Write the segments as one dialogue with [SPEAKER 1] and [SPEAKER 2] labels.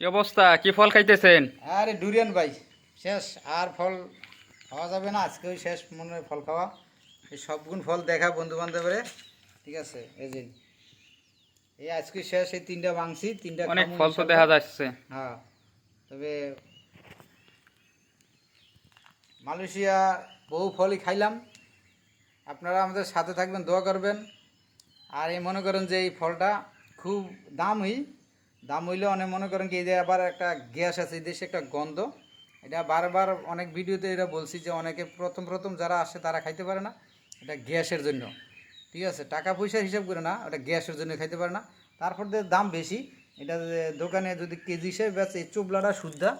[SPEAKER 1] কি অবস্থা? কি ফল খাইতেছেন?
[SPEAKER 2] আরে ডুরিয়ান ভাই শেষ। আর ফল খাওয়া যাবে না আজকেও শেষ মনে হয় ফল খাওয়া। এই সবগুণ ফল দেখা বন্ধু বান্ধবের ঠিক আছে এই যে এই আজকে শেষ এই তিনটা মাংসি তিনটা
[SPEAKER 1] অনেক ফল তো দেখা যাচ্ছে।
[SPEAKER 2] হ্যাঁ তবে মালয়েশিয়া বহু ফলই খাইলাম। আপনারা আমাদের সাথে থাকবেন দোয়া করবেন। আর এই মনে করেন যে এই ফলটা খুব দাম হই দাম হইলে অনেক মনে করেন কি এই যে আবার একটা গ্যাস আছে এই দেশে একটা গন্ধ এটা বারবার অনেক ভিডিওতে এটা বলছি যে অনেকে প্রথম প্রথম যারা আসে তারা খাইতে পারে না এটা গ্যাসের জন্য। ঠিক আছে টাকা পয়সার হিসাব করে না ওটা গ্যাসের জন্য খাইতে পারে না। তারপর দাম বেশি এটা দোকানে যদি কেজি হিসেবে বেচে এই চোবলাটা শুদ্ধা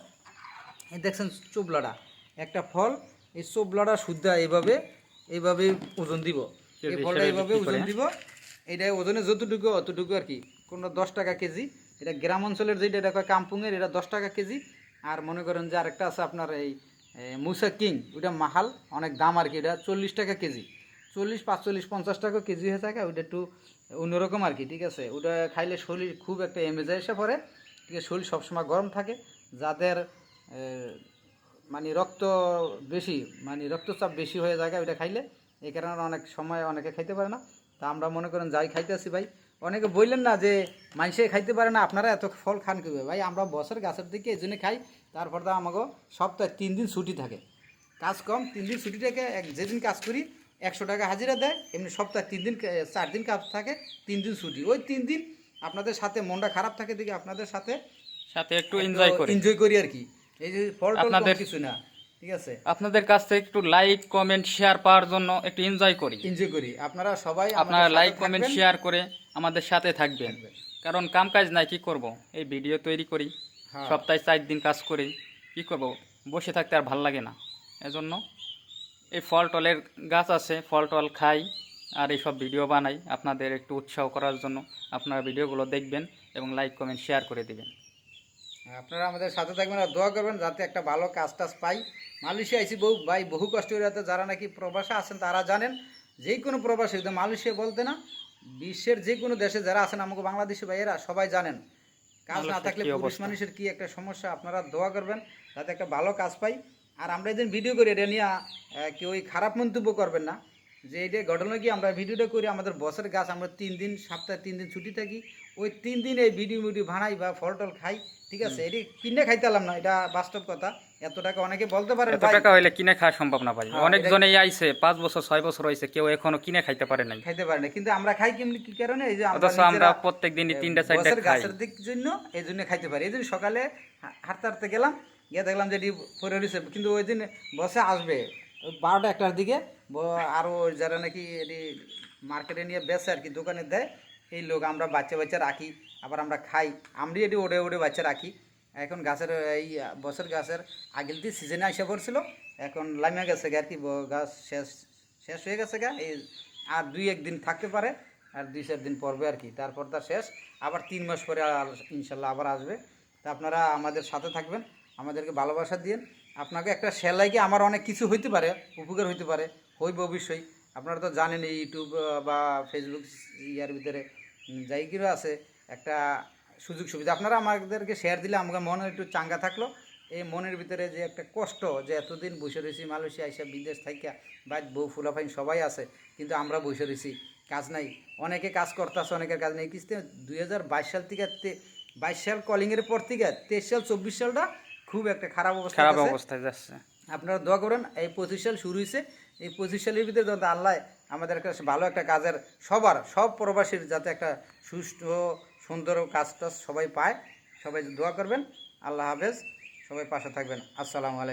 [SPEAKER 2] এই দেখছেন চোবলাটা একটা ফল এই চোবলাটা শুদ্ধা এইভাবে এইভাবে ওজন দিব। এই ফলটা এইভাবে ওজন? দিব এটা ওজনে যতটুকু অতটুকু আর কি কোনো দশ টাকা কেজি এটা গ্রাম অঞ্চলের যেটা এটা কয় এটা দশ টাকা কেজি। আর মনে করেন যে আরেকটা আছে আপনার এই মুসা কিং ওটা মাহাল, অনেক দাম আর কি, এটা চল্লিশ টাকা কেজি। চল্লিশ, পাঁচচল্লিশ, পঞ্চাশ টাকা কেজি হয়ে থাকে ওটা একটু অন্যরকম আর কি, ঠিক আছে? ওটা খাইলে শরীর খুব একটা এমেজে এসে পড়ে, ঠিক আছে? শরীর সবসময় গরম থাকে। যাদের মানে রক্ত বেশি মানে রক্তচাপ বেশি হয়ে যায় ওইটা খাইলে এই কারণে অনেক সময় অনেকে খাইতে পারে না। তা আমরা মনে করেন যাই খাইতেছি ভাই অনেকে বললেন না যে মানুষে খাইতে পারে না আপনারা এত ফল খান কীভাবে? ভাই আমরা বছর গাছের দিকে এই জন্য খাই তারপর তো আমাকে সপ্তাহে তিন দিন ছুটি থাকে। কাজ কম তিন দিন ছুটি থাকে এক যেদিন কাজ করি একশো টাকা হাজিরা দেয় এমনি সপ্তাহে তিন দিন চার দিন কাজ থাকে তিন দিন ছুটি। ওই তিন দিন আপনাদের সাথে মনটা খারাপ থাকে দেখি আপনাদের সাথে
[SPEAKER 1] সাথে একটু এনজয় করি।
[SPEAKER 2] এনজয় করি আর কি। এই যে ফল
[SPEAKER 1] আপনাদের-
[SPEAKER 2] কিছু না। ঠিক আছে?
[SPEAKER 1] আপনাদের কাছ থেকে একটু লাইক কমেন্ট শেয়ার পাওয়ার জন্য একটু এনজয় করি।
[SPEAKER 2] এনজয় করি। আপনারা সবাই
[SPEAKER 1] আপনারা লাইক কমেন্ট শেয়ার করে আমাদের সাথে থাকবেন। কারণ কাম কাজ নাই কি করব? এই ভিডিও তৈরি করি
[SPEAKER 2] হ্যাঁ।
[SPEAKER 1] সপ্তাহে চার দিন কাজ করি কি করব? বসে থাকতে আর ভালো লাগে না। এজন্য এই ফল টলের গাছ আছে ফল টল খাই আর এইসব ভিডিও বানাই। আপনাদের একটু উৎসাহ করার জন্য আপনারা ভিডিওগুলো দেখবেন এবং লাইক কমেন্ট শেয়ার করে দিবেন।
[SPEAKER 2] আপনারা আমাদের সাথে থাকবেন আর দোয়া করবেন যাতে একটা ভালো কাজ টাজ পাই। মালয়েশিয়া আইসি বহু ভাই বহু কষ্ট করে যাতে যারা নাকি প্রবাসে আছেন তারা জানেন যে কোনো প্রবাসী কিন্তু মালয়েশিয়া বলতে না বিশ্বের যে কোনো দেশে যারা আছেন আমাকে বাংলাদেশি ভাইয়েরা সবাই জানেন। কাজ না থাকলে পুরুষ মানুষের কি একটা সমস্যা আপনারা দোয়া করবেন যাতে একটা ভালো কাজ পাই। আর আমরা এদিন ভিডিও করি এটা নিয়ে কেউ ওই খারাপ মন্তব্য করবেন না। যে এটা ঘটনা কি আমরা ভিডিওটা করি আমাদের বসের গাছ আমরা তিন দিন সপ্তাহে তিন দিন ছুটি থাকি ওই তিন দিন এই ভিডিও মিডিও বানাই বা ফল টল খাই ঠিক আছে? এটি কিনে খাইতে পারলাম না এটা বাস্তব কথা। এত টাকা অনেকে বলতে পারেন
[SPEAKER 1] এত টাকা হইলে কিনে খাওয়া সম্ভব না ভাই।
[SPEAKER 2] হ্যাঁ,
[SPEAKER 1] অনেকজনেই আইছে পাঁচ বছর ছয় বছর হয়েছে কেউ এখনও কিনে খাইতে পারে নাই।
[SPEAKER 2] খাইতে পারে না কিন্তু আমরা খাই কেমনি কি কারণে? এই যে আমরা
[SPEAKER 1] প্রত্যেক দিনই তিনটা চারটা খাই।
[SPEAKER 2] গাছের দিক জন্য এই জন্য খাইতে পারি। এই জন্য সকালে হাঁটতে হাঁটতে গেলাম গিয়ে দেখলাম যে এটি পরে রয়েছে। কিন্তু ওই দিন বসে আসবে বারোটা একটার দিকে। ব- আরও যারা নাকি এটি মার্কেটে নিয়ে বেচে আর কি, দোকানে দেয়, এই লোক আমরা বাচ্চা বাচ্চা রাখি, আবার আমরা খাই। আমরাই এটি ওড়ে ওড়ে বাচ্চা রাখি। এখন গাছের, এই বছর গাছের আগেলটি সিজনে আসে পড়ছিল, এখন লামিয়া গেছে আর কি গাছ শেষ শেষ হয়ে গেছে গা, এই আর দুই একদিন থাকতে পারে, আর দুই চার দিন পরবে আর কি, তারপর তার শেষ। আবার তিন মাস পরে ইনশাল্লাহ আবার আসবে। তা আপনারা আমাদের সাথে থাকবেন, আমাদেরকে ভালোবাসা দিন আপনাকে একটা সেলাই কি আমার অনেক কিছু হইতে পারে, উপকার হইতে পারে। হইব অবশ্যই। আপনারা তো জানেন এই ইউটিউব বা ফেসবুক ইয়ার ভিতরে যাই কিছু আছে একটা সুযোগ সুবিধা। আপনারা আমাদেরকে শেয়ার দিলে আমাকে মনে একটু চাঙ্গা থাকল। এই মনের ভিতরে যে একটা কষ্ট যে এতদিন বসে রয়েছি মালয়েশিয়া আইসা বিদেশ থাইকা বা বউ ফুলাফাইন সবাই আছে কিন্তু আমরা বসে রয়েছি কাজ নাই। অনেকে কাজ করতেছে অনেকের কাজ নেই। কিন্তু দুই হাজার বাইশ সাল থেকে বাইশ সাল কলিংয়ের পর থেকে তেইশ সাল চব্বিশ সালটা খুব একটা খারাপ অবস্থা
[SPEAKER 1] খারাপ অবস্থায় যাচ্ছে।
[SPEAKER 2] আপনারা দোয়া করেন এই পঁচিশ সাল শুরু হয়েছে এই পঁচিশ সালের ভিতরে যাতে আল্লাহ আমাদের একটা ভালো একটা কাজের সবার, সব প্রবাসীর যাতে একটা সুষ্ঠু, সুন্দর কাজ সবাই পায়, সবাই দোয়া করবেন। আল্লাহ হাফেজ, সবাই পাশে থাকবেন। আসসালামু আলাইকুম।